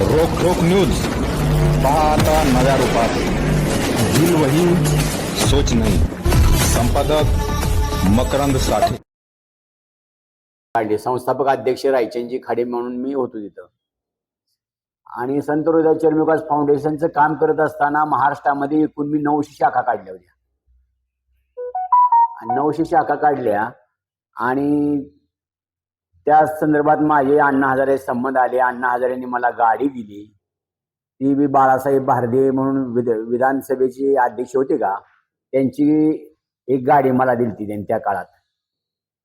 रोख रोख न्यूज. पाहता नव्या रूपात. दिल वही सोच नाही. संपादक मकरंद साठे. काढले संस्थापक अध्यक्ष रायचंदजी खाडे म्हणून मी होतो तिथं. आणि संत हृदय चर्मविकास फाउंडेशनचं काम करत असताना महाराष्ट्रामध्ये एकूण मी नऊशे शाखा काढल्या होत्या. आणि नऊशे शाखा काढल्या आणि त्या संदर्भात माझे अण्णा हजारे संबंध आले. अण्णा हजारेंनी मला गाडी दिली. ती बी बाळासाहेब भारदे म्हणून विध विधानसभेचे अध्यक्ष होते का? त्यांची एक गाडी मला दिली ती त्यांनी त्या काळात.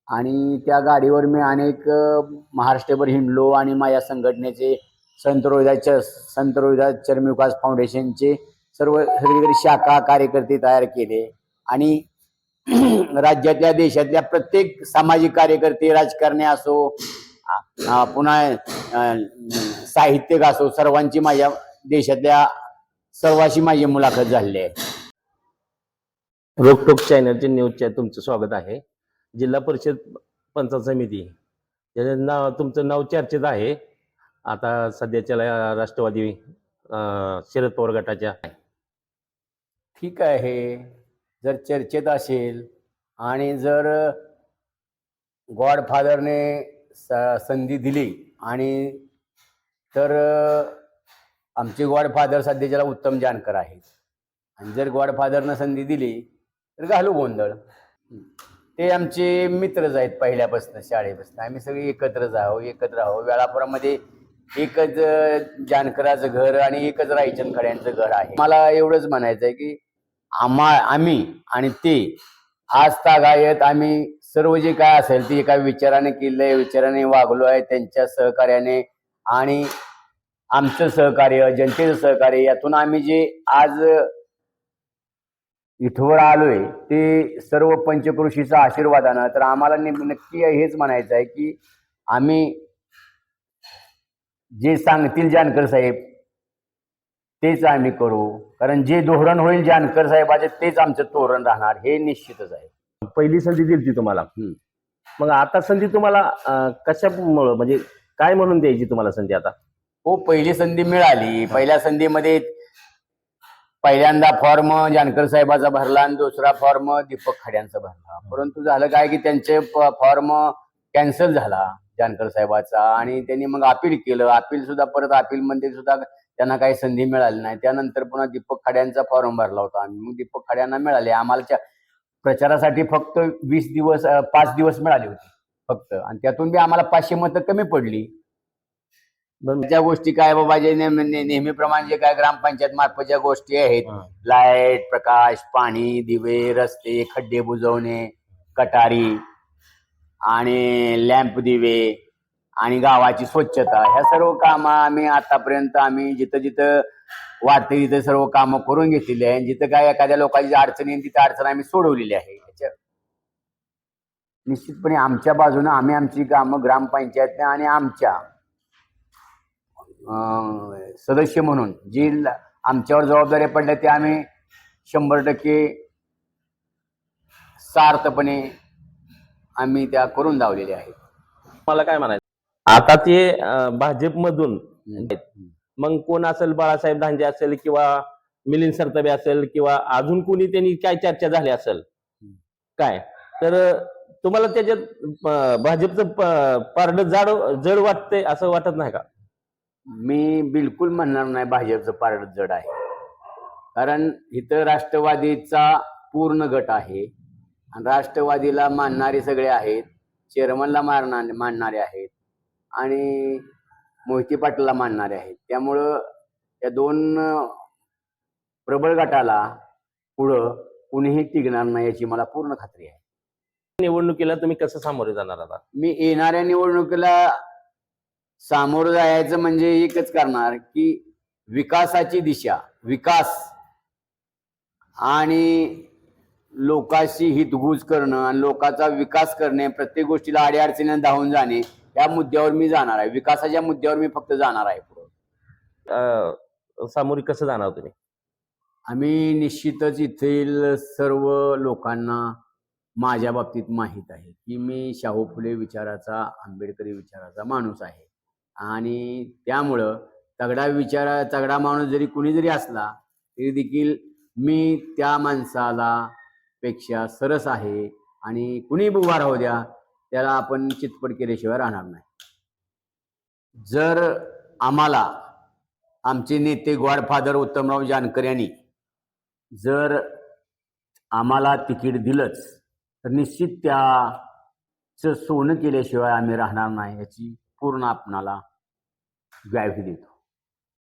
आणि त्या गाडीवर मी अनेक महाराष्ट्रभर हिंडलो आणि माझ्या संघटनेचे संत रोहिदास संत रोहिदास चर्मविकास फाउंडेशनचे सर्व सगळीकडे शाखा कार्यकर्ते तयार केले. आणि राज्यातल्या देशातल्या प्रत्येक सामाजिक कार्यकर्ते राजकारणी असो पुन्हा साहित्यिक असो सर्वांची माझ्या देशातल्या सर्वांशी माझी मुलाखत झालेली आहे. रोकटोक चॅनलचे न्यूजच्या तुमचं स्वागत आहे. जिल्हा परिषद पंचायत समिती. त्याचं नाव तुमचं नाव चर्चेत आहे. आता सध्याच्या राष्ट्रवादी शरद पवार गटाच्या. ठीक आहे. जर चर्चेत असेल आणि जर गॉडफादरने स- संधी दिली आणि तर आमचे गॉडफादर सध्या ज्याला उत्तम जानकर आहेत. आणि जर गॉडफादरनं संधी दिली तर घालू गोंधळ. ते आमचे मित्रच आहेत पहिल्यापासून शाळेपासून. आम्ही सगळे एकत्रच आहो एकत्र आहो वेळापुरामध्ये एकच जानकराचं घर आणि एकच रायचंद खड्यांचं घर आहे. मला एवढंच म्हणायचं आहे की आम्हा आम्ही आणि ते. आज तागायत आम्ही सर्व जे काय असेल ते एका विचाराने केलंय विचाराने वागलो आहे त्यांच्या सहकार्याने. आणि आमचं सहकार्य जनतेचं सहकार्य यातून आम्ही जे आज इथवर आलोय ते सर्व पंचकृषीचा आशीर्वादानं तर आम्हाला नेम- नक्की हेच म्हणायचं आहे की आम्ही जे सांगतील जानकर साहेब तेच आम्ही करू. कारण जे धोरण होईल जानकर साहेबाचे तेच आमचं तोरण राहणार. हे निश्चितच आहे. पहिली संधी दिली ती तुम्हाला. मग आता संधी तुम्हाला कशामुळं म्हणजे काय म्हणून द्यायची तुम्हाला संधी आता? हो पहिली संधी मिळाली. पहिल्या संधीमध्ये पहिल्यांदा फॉर्म जानकर साहेबाचा भरला आणि दुसरा फॉर्म दीपक खाड्यांचा भरला. परंतु झालं काय की त्यांचे फॉर्म कॅन्सल झाला जानकर साहेबाचा आणि त्यांनी मग अपील केलं. अपील सुद्धा परत अपील मध्ये सुद्धा त्यांना काही संधी मिळाली नाही. त्यानंतर पुन्हा दीपक खाड्यांचा फॉर्म भरला होता आम्ही. मग दीपक खाड्यांना मिळाले. आम्हाला प्रचारासाठी फक्त वीस दिवस पाच दिवस मिळाली होती फक्त. आणि त्यातून बी आम्हाला पाचशे मतं कमी पडली. ज्या गोष्टी काय बाबा जे नेहमीप्रमाणे जे काय ग्रामपंचायत मार्फत ज्या गोष्टी आहेत. लाइट प्रकाश पाणी दिवे रस्ते खड्डे बुजवणे गटारी आणि लॅम्प दिवे आणि गावाची स्वच्छता. ह्या सर्व कामं आम्ही आतापर्यंत आम्ही जिथं जिथं वाटते तिथं सर्व कामं करून घेतलेली आहे. जिथं काय एखाद्या लोकांची अडचणी आहे, तिथं अडचण आम्ही सोडवलेली आहे. निश्चितपणे आमच्या बाजूने आम्ही आमची कामं ग्रामपंचायत आणि आमच्या अं, सदस्य म्हणून जी आमच्यावर जबाबदाऱ्या पडल्या त्या आम्ही शंभर टक्के सार्थपणे आम्ही त्या करून धावलेल्या आहेत. मला काय म्हणायचं? आता ते भाजपमधून. मग कोण असेल बाळासाहेब धांजे असेल किंवा मिलिंद सरतबे असेल किंवा अजून कोणी त्यांनी काय चर्चा झाली असेल? काय? तर तुम्हाला त्याच्यात भाजपचं प- पारडं जाड जड वाटतंय असं वाटत नाही का? मी बिलकुल म्हणणार नाही भाजपचं पारड जड आहे. कारण इथं राष्ट्रवादीचा पूर्ण गट आहे. आणि राष्ट्रवादीला मानणारे सगळे आहेत. चेअरमनला मारणारे मानणारे आहेत. आणि मोहिते पाटलाला मानणारे आहेत. त्यामुळं या दोन प्रबळ गटाला पुढं कुणीही टिकणार नाही याची मला पूर्ण खात्री आहे. निवडणुकीला तुम्ही कसं सामोरे जाणार आता? मी येणाऱ्या निवडणुकीला सामोरं जायचं म्हणजे एकच करणार की विकासाची दिशा विकास आणि लोकांशी हितगुज करणं आणि लोकांचा विकास करणे प्रत्येक गोष्टीला अडीअडचणीने धावून जाणे या मुद्द्यावर मी जाणार आहे. विकासाच्या मुद्द्यावर मी फक्त जाणार आहे पुढं. सामोरे कसं जाणार तुम्ही? आम्ही निश्चितच येथील सर्व लोकांना माझ्या बाबतीत माहीत आहे की मी शाहू फुले विचाराचा आंबेडकरी विचाराचा माणूस आहे. आणि त्यामुळं तगडा विचार तगडा माणूस जरी कुणी जरी असला तरी देखील मी त्या माणसाला पेक्षा सरस आहे. आणि कुणी उभा राहू द्या त्याला आपण चितपट केल्याशिवाय राहणार नाही. जर आम्हाला आमचे नेते गॉडफादर उत्तमराव जानकर यांनी जर आम्हाला तिकीट दिलंच तर निश्चित त्याचं सोनं केल्याशिवाय आम्ही राहणार नाही याची पूर्ण आपणाला ग्रॅव्ही देतो.